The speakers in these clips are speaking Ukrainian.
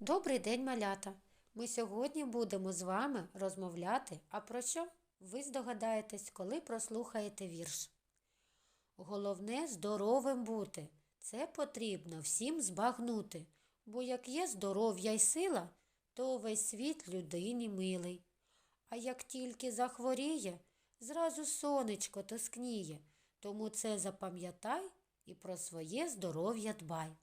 Добрий день, малята! Ми сьогодні будемо з вами розмовляти, а про що ви здогадаєтесь, коли прослухаєте вірш. Головне здоровим бути. Це потрібно всім збагнути, бо як є здоров'я й сила, то весь світ людині милий. А як тільки захворіє, зразу сонечко тоскніє, тому це запам'ятай і про своє здоров'я дбай.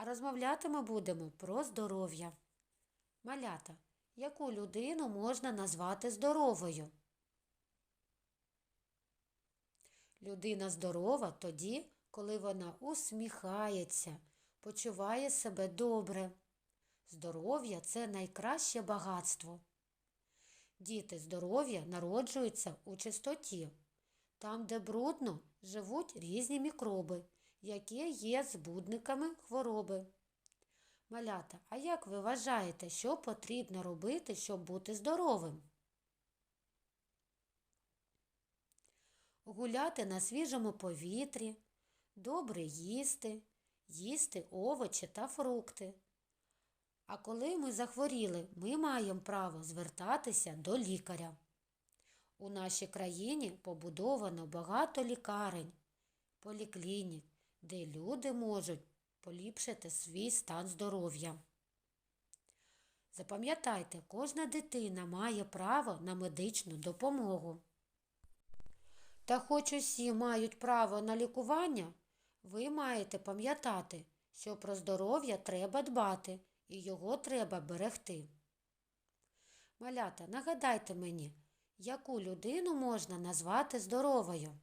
А розмовляти ми будемо про здоров'я. Малята, яку людину можна назвати здоровою? Людина здорова тоді, коли вона усміхається, почуває себе добре. Здоров'я це найкраще багатство. Діти здоров'я народжуються у чистоті. Там, де брудно, живуть різні мікроби, які є збудниками хвороби. Малята, а як ви вважаєте, що потрібно робити, щоб бути здоровим? Гуляти на свіжому повітрі, добре їсти, їсти овочі та фрукти. А коли ми захворіли, ми маємо право звертатися до лікаря. У нашій країні побудовано багато лікарень, поліклінік, де люди можуть поліпшити свій стан здоров'я. Запам'ятайте, кожна дитина має право на медичну допомогу. Та хоч усі мають право на лікування, ви маєте пам'ятати, що про здоров'я треба дбати і його треба берегти. Малята, нагадайте мені, яку людину можна назвати здоровою?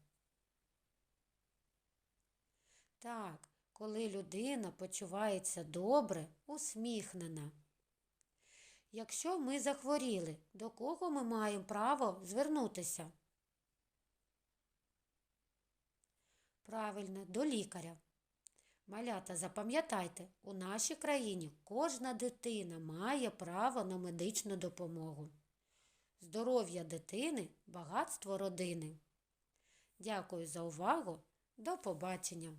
Так, коли людина почувається добре, усміхнена. Якщо ми захворіли, до кого ми маємо право звернутися? Правильно, до лікаря. Малята, запам'ятайте, у нашій країні кожна дитина має право на медичну допомогу. Здоров'я дитини багатство родини. Дякую за увагу. До побачення!